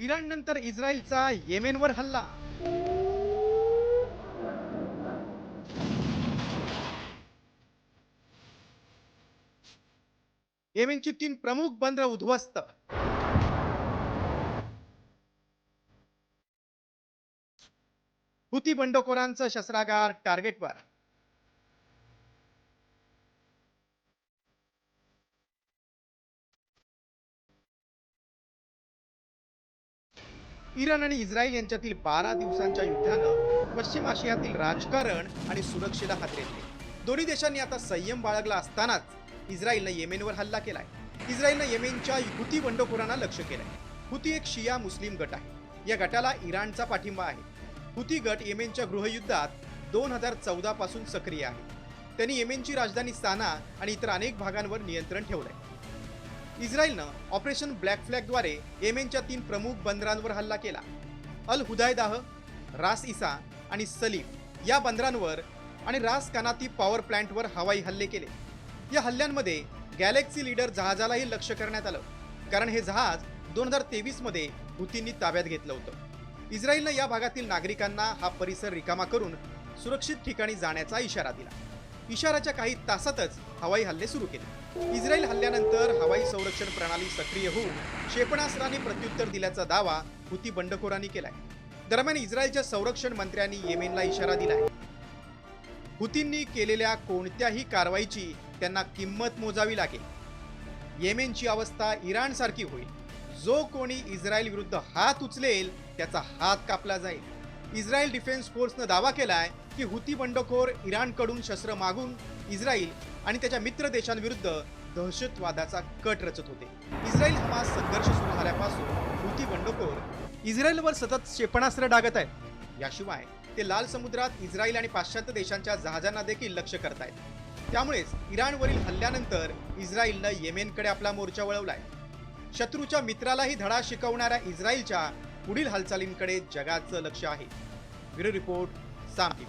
Iran नंतर इस्रायलचा येमेनवर हल्ला. येमेनची तीन प्रमुख बंदर उद्ध्वस्त. हुती बंडखोरांचं शस्त्रागार टार्गेटवर इराण आणि इस्रायल यांच्यातील बारा दिवसांच्या युद्धानं पश्चिम आशियातील राजकारण आणि सुरक्षेला हादरेले दोन्ही देशांनी आता संयम बाळगला असतानाच इस्रायलनं येमेनवर हल्ला केलाय. इस्रायलनं येमेनच्या हुती बंडखोरांना लक्ष केलंय. हुती एक शिया मुस्लिम गट आहे. या गटाला इराणचा पाठिंबा आहे. हुती गट येमेनच्या गृहयुद्धात दोन हजार चौदा पासून सक्रिय आहे. त्यांनी येमेनची राजधानी साना आणि इतर अनेक भागांवर नियंत्रण ठेवलंय. इस्रायलनं ऑपरेशन ब्लॅक फ्लॅगद्वारे येमेनच्या तीन प्रमुख बंदरांवर हल्ला केला. अल हुदायदाह रास इसा आणि सलीम या बंदरांवर आणि रास कानाती पॉवर प्लांटवर हवाई हल्ले केले. या हल्ल्यांमध्ये गॅलेक्सी लीडर जहाजालाही लक्ष करण्यात आलं कारण हे जहाज दोन हजार तेवीसमध्ये हुतींनी ताब्यात घेतलं होतं. इस्रायलनं या भागातील नागरिकांना हा परिसर रिकामा करून सुरक्षित ठिकाणी जाण्याचा इशारा दिला. इशाराच्या काही तासातच हवाई हल्ले सुरू केले. इस्रायल हल्ल्यानंतर हवाई संरक्षण प्रणाली सक्रिय होऊन क्षेपणास्त्राने प्रत्युत्तर दिल्याचा दावा हुती बंडखोरांनी केलाय. दरम्यान इस्रायलच्या संरक्षण मंत्र्यांनी येमेनला इशारा दिलाय. हुतींनी केलेल्या कोणत्याही कारवाईची त्यांना किंमत मोजावी लागेल. येमेनची अवस्था इराणसारखी होईल. जो कोणी इस्रायल विरुद्ध हात उचलेल त्याचा हात कापला जाईल. इस्रायल डिफेन्स फोर्सनं दावा केलाय की हुती बंडखोर इराणकडून शस्त्र मागून इस्रायल आणि त्याच्या मित्र देशांविरुद्ध दहशतवादाचा कट रचत होते. इस्रायल हमास संघर्ष सुरू झाल्यापासून हुती बंडखोर इस्रायलवर सतत क्षेपणास्त्र डागत आहेत. याशिवाय ते लाल समुद्रात इस्रायल आणि पाश्चात्य देशांच्या जहाजांना देखील लक्ष करतायत. त्यामुळेच इराणवरील हल्ल्यानंतर इस्रायलनं येमेनकडे आपला मोर्चा वळवलाय. शत्रूच्या मित्रालाही धडा शिकवणाऱ्या इस्रायलच्या पुढील हालचालींकडे जगाचं लक्ष आहे. Bureau Report, Sam TV.